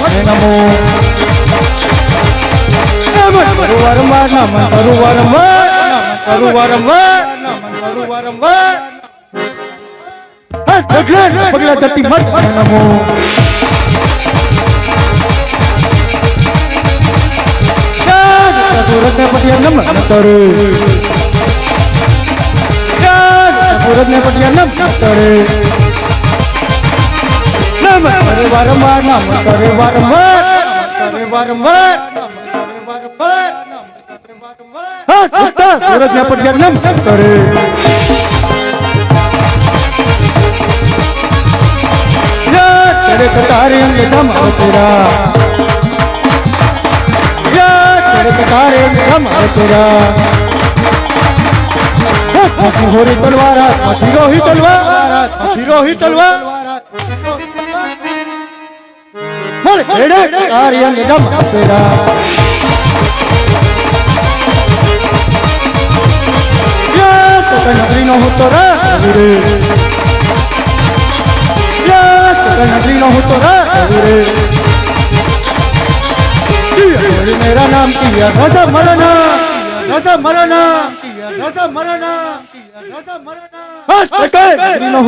નમો કરું વારંવાર ના મન કરું વારંવાર કરું વારંવાર કરું વારંવાર પગલે પગલે નમો નમ નમ કરે નામ કરે વારંવાર નામ કરે વારંવાર કરે વારંવાર સુરત ને હેડે કાર્યંગ જમ નગરીનો હોતો રસ રે નગરીનો હોતો રસ રે મેરા નામ કિયા રસ મરણા રસ મરણા રસ મરણા રસ મરણા નગરીનો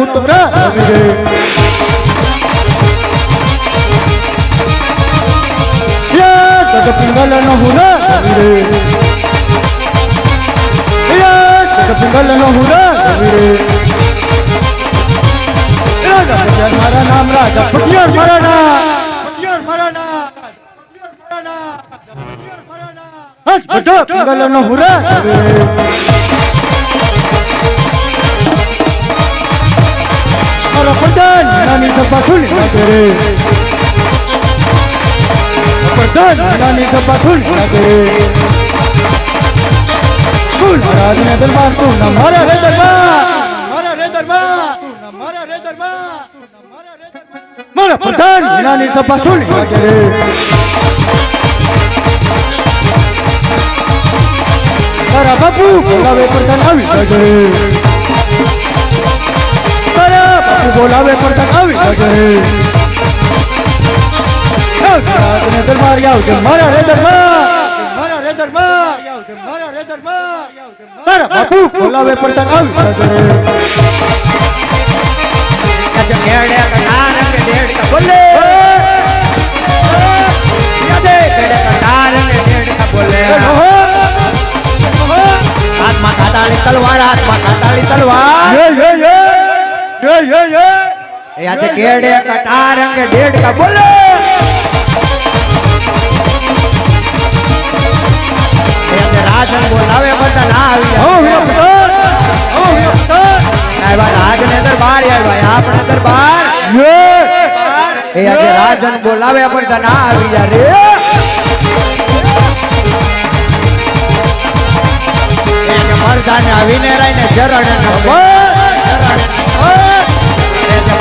se pingala no jurada. Mira, se se no jurada, mire. Mira, se se marana, mraya, putiar marana. Putiar marana. Putiar marana. Putiar marana. Hach, putiar, la. પ્રધાન નાની સભા સુન લાગે. રે સુન મહારાજ ને દરબાર મારા રે દરબાર મારા રે દરબાર. મારા રે દરબાર. મારા પ્રધાન વિનાની સભા સુન લાગે. તારા બાપુ બોલાવે પ્રધાન આવી શકે તારા બાપુ બોલાવે પ્રધાન આવી લાગે. કટાર કે બોલે તલવાર હાથમાં કાટાળી તલવાર યે યે યે યે કેડે કટાર કે ડેડ કા બોલે. રાજન બોલાવે પ્રધાન આવ્યા રાજને દરબાર આવ્યા આપણે દરબાર. એ આજે રાજન બોલાવે બધા ના આવી રે. મરદાને આવીને રહીને ચરણે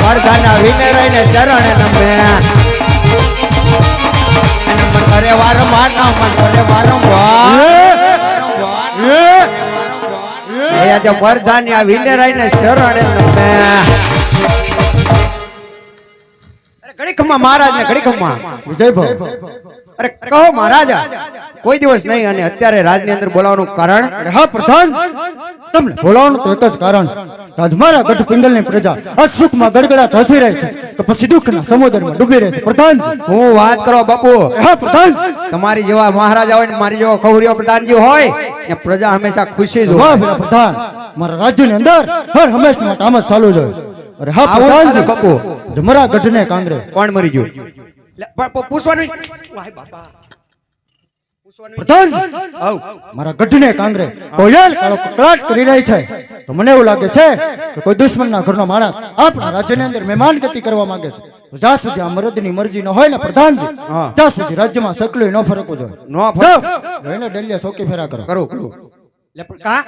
મરદાને આવીને રહીને ચરણે નમે અને મન કરે વારંવાર ના મન વારંવાર. આજે મરદાને આવીને રહીને ચરણે નમે અરે ઘડી મહારાજ ને ઘડી ખમ્મા અરે કહો મહારાજા, કોઈ દિવસ નહીં અને અત્યારે રાજની અંદર બોલાવવાનું કારણ? હા, પ્રધાન. તમને બોલાવવાનું તો એક જ કારણ. રાજમારા ગઢ પિંગલની પ્રજા આજ સુખમાં ગડગડાટ હસી રહે છે. તો પછી દુઃખના સમુદ્રમાં ડૂબી રહે છે. પ્રધાન હું વાત કરો બાપુ. હા પ્રધાન તમારી જેવા મહારાજા હોય ને મારી જેવા ખવરીઓ પ્રધાનજી હોય ને પ્રજા હંમેશા ખુશી જ હોય. પ્રધાન. મારા રાજ્યની અંદર હર હંમેશ માટે આમ જ ચાલુ જ હોય. અરે હા પ્રધાનજી બાપુ. જમરા ગઢ ને કાંગરે. કોણ મરી ગયું? લે, પણ- પણ પૂછવાનું. વાહ બાપા. પ્રધાન મારા ગઢને કાંગરે કોયલ કાળો કકળાટ કરી રહી છે. તો મને એવું લાગે છે કે કોઈ દુશ્મનના ઘરનો માણસ આપણા રાજ્યની અંદર મહેમાનગતિ કરવા માંગે છે. જ્યાં સુધી આ મરદની મરજી ન હોય ને પ્રધાનજી હા. ત્યાં સુધી રાજ્યમાં સકલું ન ફરકવું જોઈએ. નો ફરક. એને ડેલીએ ચોકી ફેરા કરો. કરું કરું. કા?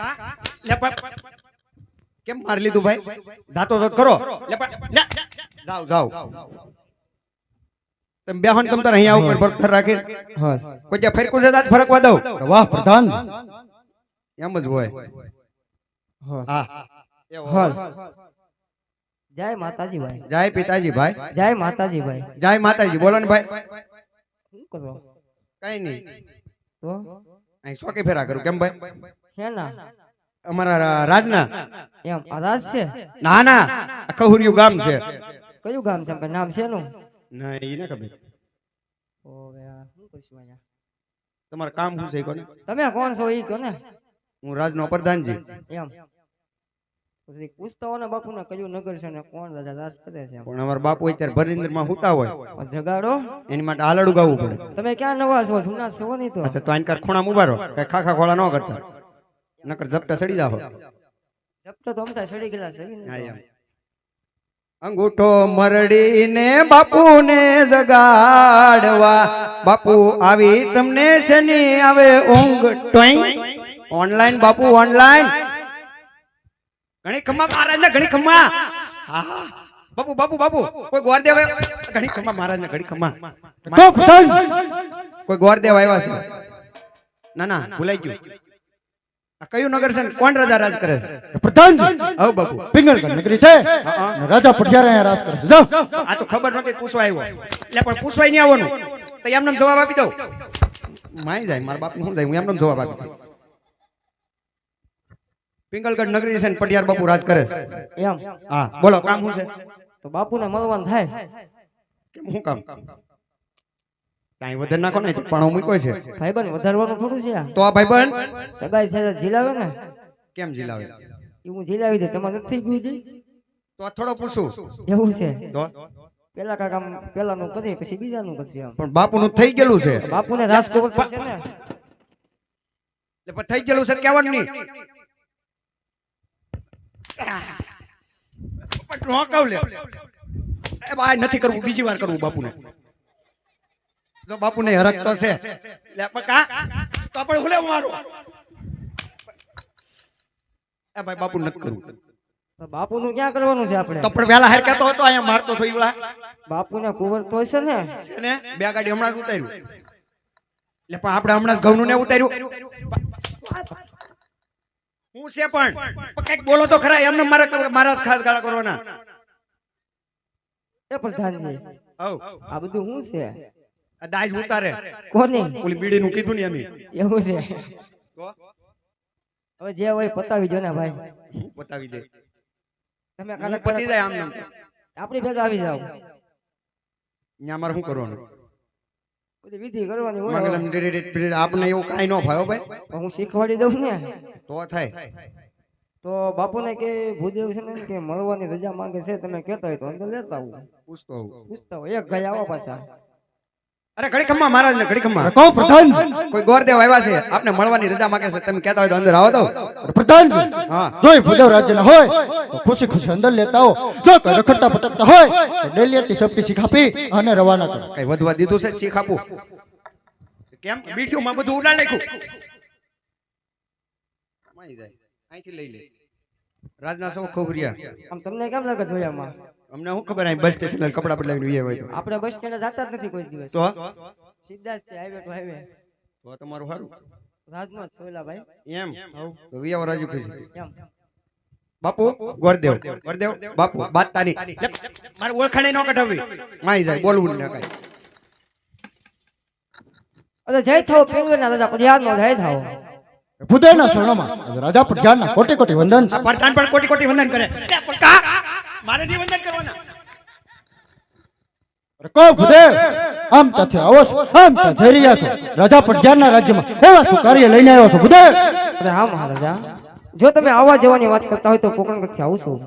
કેમ મારી લીધું ભાઈ? જાતો તો ખરો લે. પણ ના, જાઓ જાઓ. તમે બેહો ને તમ તાર અહીંયા ઉપર પથ્થર રાખી. કોઈ જ્યાં ફરકું છે તો ફરક ફરકવા દઉં. વાહ પ્રધાન. એમ જ હોય. હા. એવો. જય માતાજી ભાઈ. જય પિતાજી ભાઈ. જય માતાજી ભાઈ. જય માતાજી. બોલો ને ભાઈ. શું કરો? કઈ નહીં. તો? અહીં શોકે ફેરા કરું. કેમ ભાઈ? હેના અમારા રાજના. એમ રાજ છે? ના ના. કહુરિયું ગામ છે. કયું ગામ છે? નામ છે નું ના એ ને ખબર. ઓવે આ શું અહીંયા? તમારું કામ શું છે કોને? તમે કોણ છો ઈ કહો ને હું રાજનો પ્રધાનજી. એમ. પછી પૂછતા હો ને બાપુને કયું નગર છે ને કોણ દાદા દાસ કરે છે પણ અમારા બાપુ અત્યારે ભરિંદરમાં હુતા હોય. જગાડો. એની માટે હાલડું ગાવું પડે. તમે ક્યાં નવા છો જૂના છો નહીં તો. આ તો આઈન કાર ખૂણા ઊભા રહો ખાખા ખોળા ન કરતા. નકર ઝપટા સડી જાવ ઝપટા તો અમતા સડી ગયેલા છે હા. અંગૂઠો મરડીને બાપુને જગાડવા. બાપુ આવી તમને શનિ આવે ઊંઘ? ટોઈ ઓનલાઈન બાપુ ઓનલાઈન? ઘણી ખમ્મા મહારાજ ને ઘણી ખમ્મા. બાપુ બાપુ બાપુ કોઈ ગોર દેવ ઘણી ખમ્મા મહારાજ ને ઘણી ખમ્મા કોઈ ગોર દેવ આવ્યા છે? ના ના ભૂલાઈ ગયું. કયું નગર છે ને? કોણ રાજા રાજ કરે છે? પ્રધાન આવ બાપુ. પિંગળગઢ નગરી છે. રાજા પટિયાર અહીંયા રાજ કરે છે. જાઓ. આ તો ખબર નહોતી પૂછવા આવ્યો. એટલે પણ પૂછવાય નહીં આવવાનું. તો એમને જવાબ આપી દઉં. માય જાય મારા બાપ શું જાય? હું એમને જવાબ આપી દઉં. પિંગલગઢ નગરી છે ને પટિયાર બાપુ રાજ કરે છે. એમ? હા બોલો કામ શું છે? તો બાપુને મળવાનું થાય. કેમ શું કામ? કાંઈ વધારે નાખો ને પણ મૂક્યો છે. ભાઈબંધ વધારવાનું થોડું છે તો આ ભાઈબંધ? સગાઈ થાય જીલાવે ને? કેમ જીલાવે? એ હું જીલાવી દે તમારે નથી થઈ ગયું જી? તો થોડો પૂછું. એવું છે? પેલા કાકા પેલાનું કરીએ પછી બીજાનું આમ. પણ બાપુનું થઈ ગયેલું છે. બાપુને રાજકોટ છે ને? એટલે પણ થઈ ગયેલું છે તો કહેવાનું નહીં? નોકાવ લે. એ ભાઈ નથી કરવું બીજી વાર કરવું બાપુને. જો બાપુને હરક તો છે. પણ તો આપણે હુલે મારો? એ ભાઈ બાપુ નથી કરવું બાપુ બાપુનું ક્યાં કરવાનું છે આપણે? તો પણ વેલા હાર કેતો હતો અહીંયા મારતો હતો બાપુ ને કુવર તો છે ને? ને? બે ગાડી હમણાં ઉતાર્યું. એટલે પણ આપણે હમણાં જ ઘઉંનું ને ઉતાર્યું. હું છે પણ? કંઈક બોલો તો ખરા એમને મારા મારા ખાસ ગાળા કરવાના. એ પ્રધાનજી આ બધું શું છે? દાજ ઉતારે. કોને? ઓલી બીડીનું કીધું ને એમ. એવું છે. હવે જે હોય પતાવી જો ને ભાઈ. પતાવી દે. તમે કાલે પતી જાય આમ નામ આપણી ભેગા આવી જાવ ન્યા મારે શું કરવાનું? બધી વિધિ કરવાની હોય. મંગલમ. એવું કાંઈ ન ભાઈ. ભાઈ હું શીખવાડી દઉં ને. તો થાય. તો બાપુને કે ભૂદેવ છે ને કે મળવાની રજા માંગે છે તમે કહેતા હોય તો અંદર લેતા આવું. પૂછતો હોય. એક ગયા આવો પાછા. અરે ઘડીખમ્મા મહારાજ ને ઘડી ખમ્મા કહો પ્રધાન. કોઈ ગોરદેવ આવ્યા છે આપને મળવાની રજા માંગે છે તમે કહેતા હોય તો અંદર આવો તો. પ્રધાન હા. જોઈ ભૂદેવ રાજ્યના હોય ખુશી ખુશી અંદર લેતા જો કોઈ રખડતા પટકતા હોય તો ડેલિયટની સબકી શીખ આપી અને રવાના કરો. કઈ વધવા દીધું છે ચીખ આપું? કેમ? વિડીયોમાં બધું ઉડા નાખ્યું. કમાઈ જાય. અહીંથી લઈ લે. રાજના સૌ ખબરિયા આમ તમને કેમ લાગે જોયામાં? અમને શું ખબર આ બસ સ્ટેશન કપડા બદલાવીને વીએ હોય તો. આપણે બસ સ્ટેન્ડ જતા જ નથી કોઈ દિવસ. તો સીધા જ હાઈવે ટુ હાઈવે તો તમારું સારું? રાજમાં સોયલા ભાઈ. એમ? તો વિયાવો રાજુ ખુશી. એમ. બાપુ ગોરદેવ ગોરદેવ બાપુ બાતાની મારે ઓળખાણે ન કઢાવી માઈ જાય બોલવું ન કાઈ. અરે જય થાવ ના રાજા પડિયારનો જય થાવ. ભૂદેવના શરણોમાં આજે રાજા પટિયારના કોટી કોટી વંદન પ્રધાન પણ કોટી કોટી વંદન કરે. પણ કા? મારે નહીં વંદન કરવાના. અરે ભૂદેવ આમ ત્યાંથી આવો છો. આમ ત્યાં રહ્યા છો. રાજા પટિયારના રાજ્યમાં? એવા શું કાર્ય લઈને આવ્યો છો ભૂદેવ અરે હા મહારાજા. જો તમે આવવા જવાની વાત કરતા હોય તો પોકરણગઢથી આવું છું.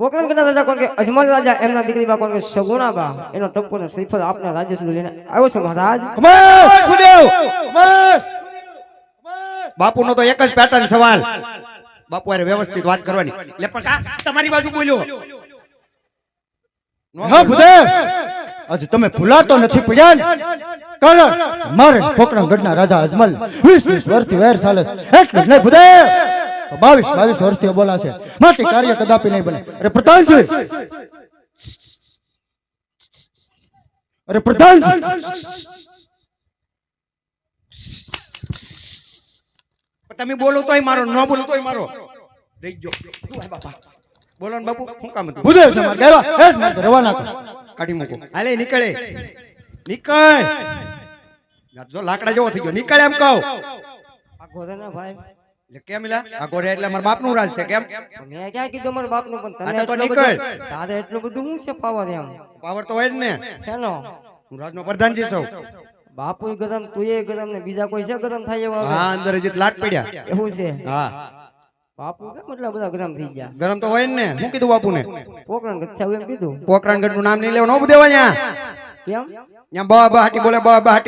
પોકરણગઢના રાજા કોણ કે અજમલ રાજા? એમના દીકરી બા કોણ કે સગુણાબા એનો ટપ્પો ને શ્રીફળ આપના રાજ્ય સુધી લઈને આવ્યો છું મહારાજ. કમાલ! ભૂદેવ બાપુનો તો એક જ પેટર્ન સવાલ. બાપુ વ્યવસ્થિત વાત કરવાની. લે પણ તમારી બાજુ બોલ્યો. હા ભૂદેવ! હજુ તમે ભૂલાતો નથી પડ્યા? કારણ મારે પોકરણગઢના રાજા અજમલ વીસ વીસ વર્ષથી વેર ચાલે છે. એટલે નહીં ભૂદેવ! તો બાવીસ બાવીસ વર્ષથી બોલાશે. માટે કાર્ય કદાપી નહીં બને. અરે પ્રધાનજી! અરે પ્રધાન તમે બોલો તોય મારો ન બોલો તોય મારો. રહી ગયો બાપા? બોલો ને બાપુ શું કામ હતું? બુધે સમાર મારા કહેવા એ રવાના કરો. કાઢી મૂકો. હાલે નીકળે. નીકળ. જો લાકડા જેવો થઈ ગયો. નીકળે એમ કહો. આ ગોરેના ભાઈ. એટલે કેમ લા આ ગોરે એટલે મારા બાપનું રાજ છે કેમ? મેં ક્યાં કીધું મારા બાપનું પણ હા, તને તો એટલું નીકળ. બધું તારે એટલું બધું શું છે પાવર એમ? પાવર તો હોય જ ને. હેલો હું રાજનો પ્રધાનજી છું. બાપુ ગરમ તુંય ગરમ ને બીજા કોઈ છે ગરમ થાય એવા? હા અંદર જીત લાટ પડ્યા. એવું છે? હા. બાપુ કેમ એટલા બધા ગરમ થઈ ગયા. ગરમ તો હોય ને. શું કીધું બાપુને? પોકરણ ગથ્થા એમ કીધું. પોકરાણગઢનું નામ નહીં લેવું ન દેવા ત્યાં. કેમ? ત્યાં બા બા બોલે બા બા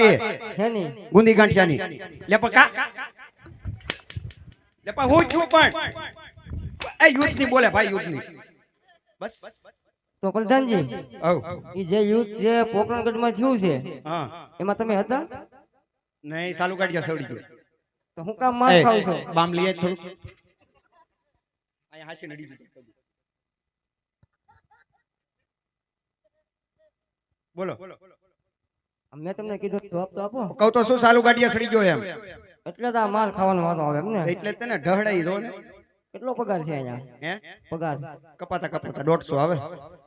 હે ની. ગુંદી ગાંઠિયાની. લે પણ કા લે પણ હું છું પણ. એ યુદ્ધની બોલે ભાઈ યુદ્ધની બસ. તો પ્રધાનજી ઓ જે યુદ્ધ જે પોકરણગઢ થયું છે એમાં તમે હતા? નહીં સાલું ગયા સવડી ગયો. તો હું કામ માર ખાવ છું? બામ લઈએ થોડું અહીંયા હાચી નડી ગયું. બોલો. મેં તમને કીધું જવાબ તો આપો. કહું તો શું સાલું ગાડિયા સડી ગયો એમ? એટલે તો આ માર ખાવાનો વાંધો આવે એમ ને. એટલે તને ઢહડાઈ જો ને. કેટલો પગાર છે અહીંયા? હે? પગાર. કપાતા કપાતા દોઢસો આવે.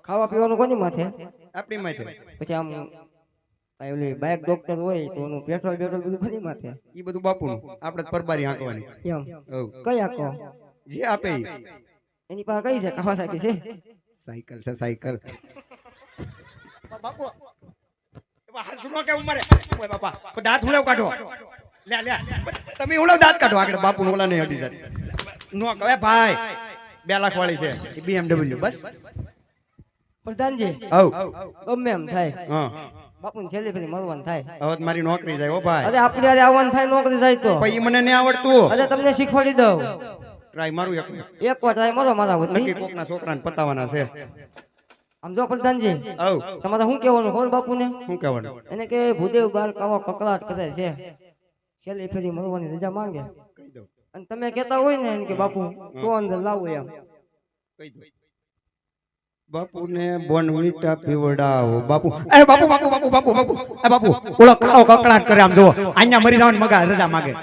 ખાવા પીવાનું કોની માથે? આપણી માથે. પછી આમ ઓલી બાઇક ડોક્ટર હોય તો એનું પેટ્રોલ પેટ્રોલ બધું કોની માથે? ઈ બધું બાપુનું. આપણે પરબારી હાંકવાની. એમ. કઈ આકો જે આપે. એની પાસે કઈ છે? કાવાસાકી છે? સાયકલ છે સાયકલ. બાપુ ઓય દાંત હુલેવ કાઢો. લે લે. તમે હુલેવ દાંત કાઢો આગળ બાપુ ઓલા નહીં હટી જાય. નો ભાઈ. બે લાખ વાળી છે. BMW બસ. પ્રધાનજી હવ ગમે એમ થાય. હા. બાપુ છેલ્લી ફેરી મળવાનું થાય. હવે મારી નોકરી જાય ઓ ભાઈ. અરે આપણે આવવાનું થાય નોકરી જાય તો. પછી મને નહીં આવડતું. અરે તમને શીખવાડી દઉં. ટ્રાય મારું એક. એક વાર ટ્રાય મારો મારા નક્કી વતી કોકના છોકરાને પતાવાના છે. આમ જો પ્રધાનજી હવ તમારે શું કહેવાનું? બાપુ બાપુને? શું કહેવાનું? એને કે ભૂદેવ બાર કાવો કકળાટ કરે છે. છેલ્લી ફેરી મળવાની રજા માંગે. કહી દો અને તમે કહેતા હોય ને એમ કે બાપુ તો અંદર લાવો એમ. કહી દો બાપુને બોનવીટા પીવડાવો. બાપુ એ બાપુ બાપુ બાપુ બાપુ બાપુ એ બાપુ ઓળો કકળાટ કરે આમ જો અહીંયા મરી જવાનું મગા રજા માગે.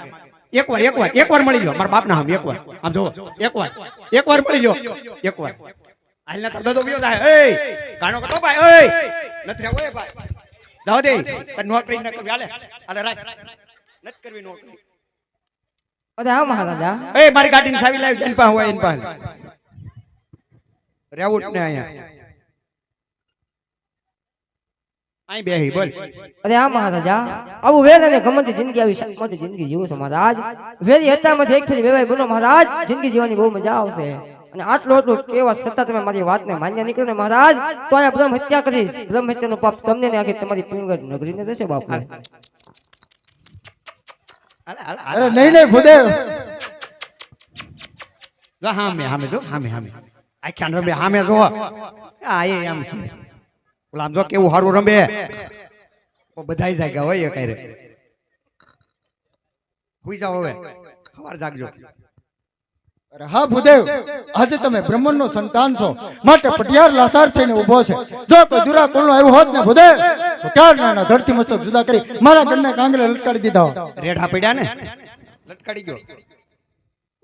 એકવાર એકવાર એકવાર મળી ગયો મારા બાપના આમ એકવાર. આમ જો એકવાર. એકવાર. મળી ગયો એકવાર. હાલના તો ગયો થાય. એ ગાણો કરતો ભાઈ. એ નથી એ ભાઈ. જાવ દે. નોકરી ન કરવી. હાલે. હાલે રાખ. નથી કરવી નોકરી. અરે હા મહારાજા. એ મારી ગાડીની સાવી લાવી છે. પાસે હોય એની પાસે. રેવું જ ને અહીંયા. અહીં બેહી બોલ. અરે આ મહારાજા આવું વેર અને ગમનથી જિંદગી આવી માટે જિંદગી જીવો છો મહારાજ. વેરી હતામાંથી એક ફેરી વેવાય બનો મહારાજ. જિંદગી જીવવાની બહુ મજા આવશે. અને આટલું આટલું કેવા છતાં તમે મારી વાતને માન્ય નીકળો ને મહારાજ તો અહીંયા બ્રહ્મ હત્યા કરીશ. બ્રહ્મ હત્યાનો પાપ તમને ને આખી તમારી પિંગળ નગરીને થશે બાપુ. અરે નહીં નહીં ભૂદેવ. જો હામે હામે જો હામે હામે. આખ્યાન રમે હામે જો આ એ આમ છે. ઓલા આમ જો કેવું સારું રમે. બધા જાગ્યા હોય કઈ રે. હુઈ જાઓ હવે. સવાર જાગજો. અરે હા ભૂદેવ. આજે તમે બ્રહ્મણ સંતાન છો. માટે પટિયાર લાસાર થઈને ઊભો છે. જો કોઈ દુરા કોણ આવ્યો હોત ને ભૂદેવ તો ક્યાર નાના ધરતી મસ્તક જુદા કરી. મારા ઘરને કાંગરે લટકાડી દીધા. રેઢા પડ્યા ને? લટકાડી ગયો.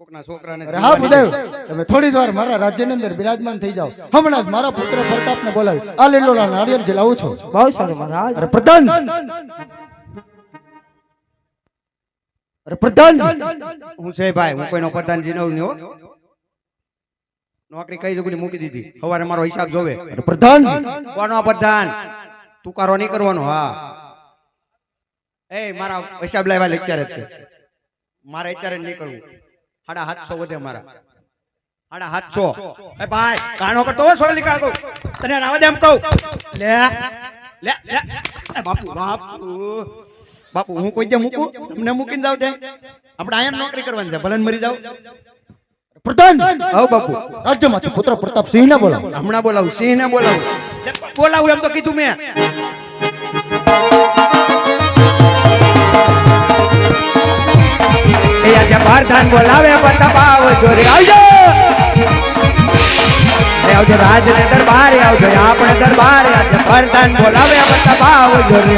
કોકના છોકરાને હા ભૂદેવ તમે થોડી વાર મારા રાજ્યની અંદર બિરાજમાન થઈ જાઓ. હમણાં જ મારા પુત્ર પ્રતાપને બોલાવી. આ લીલોલા નાળિયેર જે લાવું બહુ સારું મહારાજ. અરે પ્રધાન! અરે પ્રધાન! હું છે ભાઈ હું કોઈનો પ્રધાનજી નવ હો. નોકરી કઈ જગ્યાએ મૂકી દીધી? સવારે મારો હિસાબ જોવે. અરે પ્રધાન! કોનો પ્રધાન? તુકારો નહીં કરવાનો હા. એ મારા હિસાબ લાવ્યા લે અત્યારે મારે અત્યારે જ નીકળવું. સાડા સાતસો વધે મારા સાડા સાતસો એ ભાઈ કાણો કરતો હોય સોલી કાકો તને રાવા દે એમ કહું લે લે લે એ બાપુ બાપુ બાપુ હું કોઈ દે મૂકું તમને મૂકીને જાવ દે આપણે આયા જ નોકરી કરવાની છે ભલે મરી જાવ પ્રધાન આવ બાપુ રાજ્યમાંથી પુત્ર પ્રતાપ સિંહ ને બોલાવો હમણાં બોલાવું સિંહ ને બોલાવું બોલાવું એમ તો કીધું મેં એ આજે પણ બતાવો જોરે આવજો! આવજો રાજ ને દરબારે આવજો આપણે દરબારે આજે પ્રધાન બોલાવે બતાવો જોરે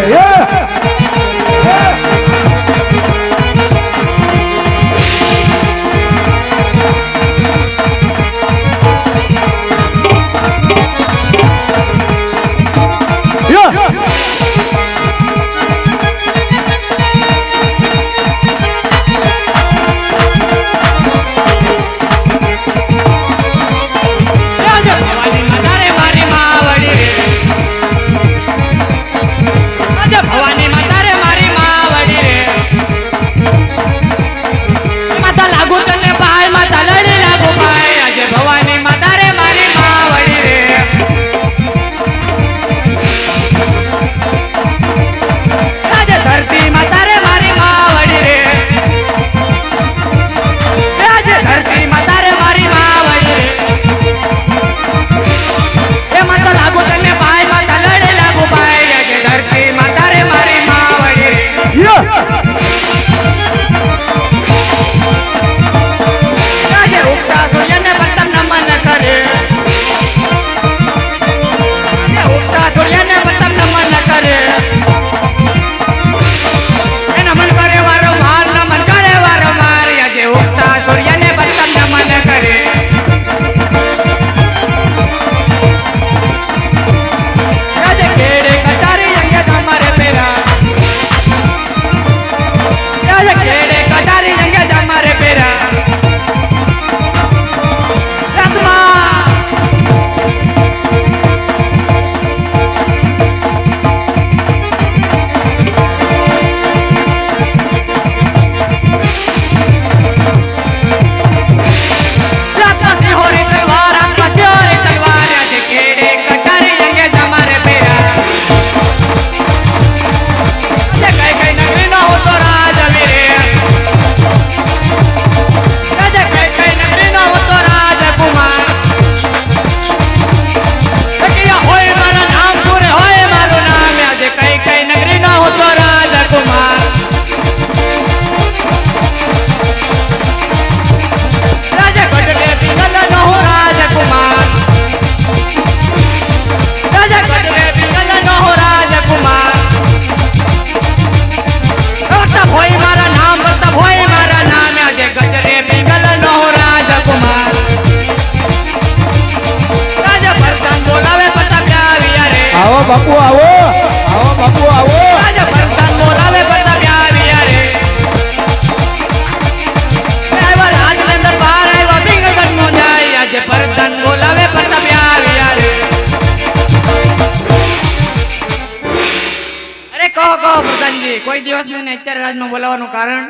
નહીં અત્યારે રાજમાં બોલાવવાનું કારણ?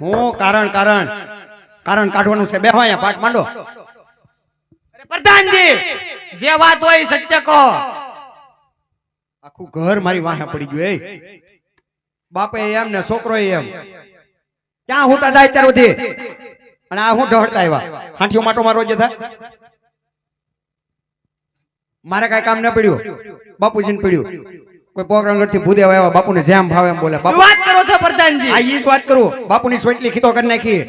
હું કારણ કારણ. કારણ કાઢવાનું છે. બેહો અહીંયા પાઠ માંડો. પ્રધાનજી જે વાત હોય સત્ય કહો. આખું ઘર મારી વાહે પડી ગયું એ બાપે એમ ને છોકરો એમ. ક્યાં હુંતા જાય અત્યાર સુધી? અને આ હું ઢળતા આવ્યા. હાંઠીઓ માટો મારો જે થાય મારે કઈ કામ ન પડ્યું. બાપુજીને પડ્યું. કોઈ પોકરંગરથી ભૂદેવ આવ્યા બાપુને જેમ ભાવે એમ બોલે. બાપુ વાત કરો છો પ્રધાનજી. આ ઈ જ વાત કરું. બાપુની સોટલી ખીતો કરી નાખી.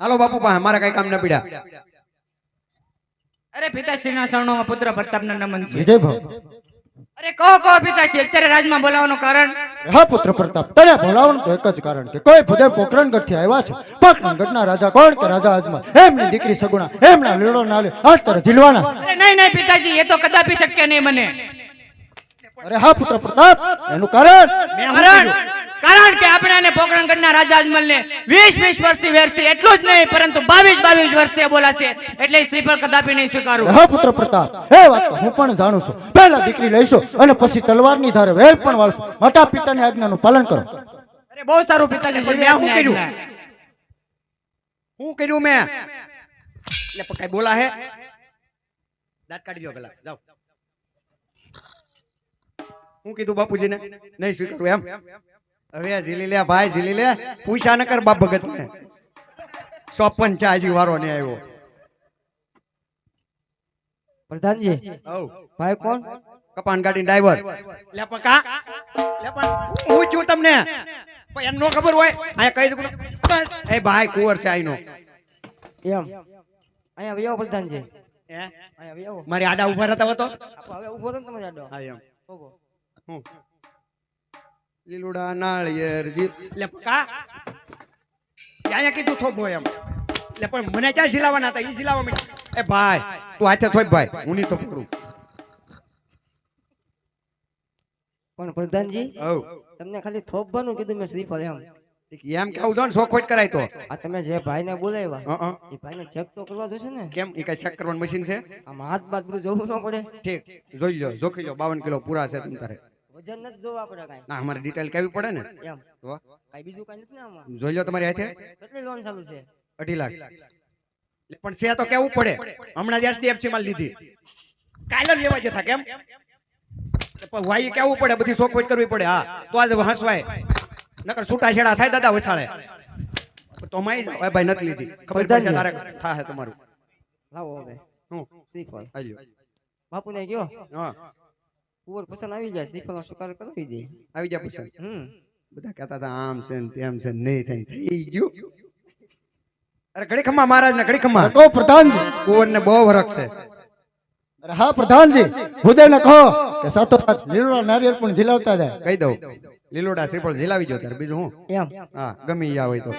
હાલો બાપુ પાસે મારા કઈ કામ ન પીડા. અરે પિતાશ્રીના શરણોમાં પુત્ર પ્રતાપના નમન છે. વિજય ભાવ. અરે કહો કહો પિતાશ્રી અત્યારે રાજમાં બોલાવવાનું કારણ? હા પુત્ર પ્રતાપ તને બોલાવવાનું તો એક જ કારણ કે કોઈ ભૂદેવ પોખરણગઢથી આવ્યા છે. પોખરણગઢના રાજા કોણ કે રાજા અજમલ એમની દીકરી સગુણા એમના લીલો નાલે આજ તારે ઝીલવાના. નહીં નહીં પિતાજી એ તો કદાપી શક્ય નહીં મને અરે હા પુત્ર પ્રતાપ એનું કારણ કારણ કારણ કે આપણે આને પોકરણગઢના રાજા અજમલને 20 20 વર્ષથી વેર છે એટલું જ નહીં પરંતુ 22 22 વર્ષથી બોલા છે એટલે એ શ્રીફળ કદાપી નહીં સ્વીકારું. હા પુત્ર પ્રતાપ એ વાત હું પણ જાણું છું. પહેલા દીકરી લઈશું અને પછી તલવારની ધારે વેર પણ વાળશો. માતા પિતાની આજ્ઞાનું પાલન કરો. અરે બહુ સારું પિતાજી મેં શું કર્યું? શું કર્યું મેં? એટલે કઈ બોલા હે? દાંત કાઢી દો પેલા. જાઓ. હું કીધું બાપુજીને નહીં સ્વીકારું એમ. હવે ઝીલી લે ભાઈ ઝીલી લે. પૂછા ન કર બાપ ભગત ને. સોપન ચાજી વારો નહીં આવ્યો. પ્રધાનજી ભાઈ કોણ? કપાન ગાડી ડ્રાઈવર. લે પણ કા લે પણ હું છું તમને. પણ એમ નો ખબર હોય અહીંયા કહી દઉં બસ. એ ભાઈ કુંવર છે આઈનો. એમ. અહીંયા આવ્યો પ્રધાનજી. હે? અહીંયા આવ્યો મારી આડા ઊભા રહેતા હતો હવે ઊભો તો તમે આડો. હા એમ. ઊભો. હું? લીલુડા નાળિયેર લે કા ત્યાં કીધું થોભો એમ. એટલે પણ મને ક્યાં સિલાવાના હતા? એ સિલાવા મીઠા એ ભાઈ તું હાથે થોય ભાઈ. હું નહીં તો પકડું પણ પ્રધાનજી? હવ તમને ખાલી થોભવાનું કીધું મેં શ્રીફળ એમ. એમ કેવું ને શોખોટ કરાય તો. આ તમે જે ભાઈને બોલાવ્યા હં, હં. એ ભાઈને ચેક તો કરવા જોશે ને? કેમ? એ કઈ ચેક કરવાનું મશીન છે? આમ હાથ બાદ બધું જોવું ન પડે. ઠીક. જોઈ લો જોખી લો બાવન કિલો પૂરા છે તમ તારે. વજન નથી જોવા આપણે કાંઈ. ના અમારે ડિટેલ કેવી પડે ને? એમ. કાંઈ બીજું કાંઈ નથી ને આમાં? જોઈ લો તમારી હાથે. કેટલી લોન ચાલુ છે? અઢી લાખ. પણ છે તો કેવું પડે? હમણાં જ એચડીએફસી માં લીધી. કાલે જ લેવા જતા કેમ? વાઈ કેવું પડે? બધી શોખવટ કરવી પડે. હા તો આજે હસવાય. નકર છૂટા છેડા થાય દાદા વસાળે. તો માઈ. એ ભાઈ નથી લીધી. ખબર પડશે તારે થાય તમારું. લાવો હવે. હું? શ્રીફળ. હાલ્યો બાપુને ગયો હા. કુંવર પસંદ આવી જાય શ્રીફળનો સ્વીકાર કરાવી દે. આવી જાય પછી. હમ. બધા કહેતા હતા આમ છે ને તેમ છે નહીં થઈ થઈ ગયું. અરે ઘડી ખમ્મા મહારાજ ને ઘડી ખમ્મા કહો પ્રધાનજી. કુંવર ને બહુ ફરક છે. અરે હા પ્રધાનજી. હૃદયને કહો કે સાતો સાત લીલોડા નારિયેળ પણ ઝીલાવતા જાય. કહી દઉં. લીલોડા શ્રીફળ ઝીલાવી જો તારે બીજું હું એમ. હા ગમી યા હોય તો.